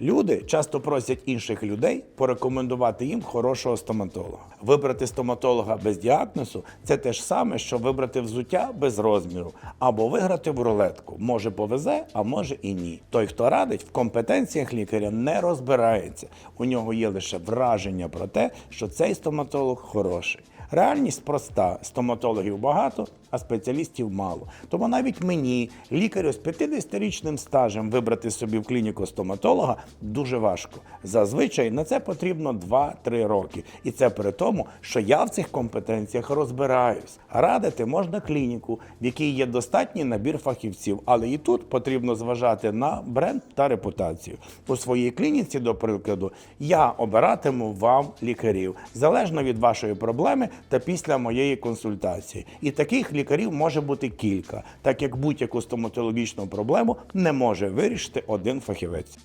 Люди часто просять інших людей порекомендувати їм хорошого стоматолога. Вибрати стоматолога без діагнозу це те ж саме, що вибрати взуття без розміру або виграти в рулетку. Може повезе, а може і ні. Той, хто радить, в компетенціях лікаря не розбирається. У нього є лише враження про те, що цей стоматолог хороший. Реальність проста: стоматологів багато, а спеціалістів мало. Тому навіть мені, лікарю з 50-річним стажем, вибрати собі в клініку стоматолога дуже важко. Зазвичай на це потрібно 2-3 роки. І це при тому, що я в цих компетенціях розбираюсь. Радити можна клініку, в якій є достатній набір фахівців, але і тут потрібно зважати на бренд та репутацію. У своїй клініці, до прикладу, я обиратиму вам лікарів залежно від вашої проблеми та після моєї консультації. І таких лікарів може бути кілька, так як будь-яку стоматологічну проблему не може вирішити один фахівець.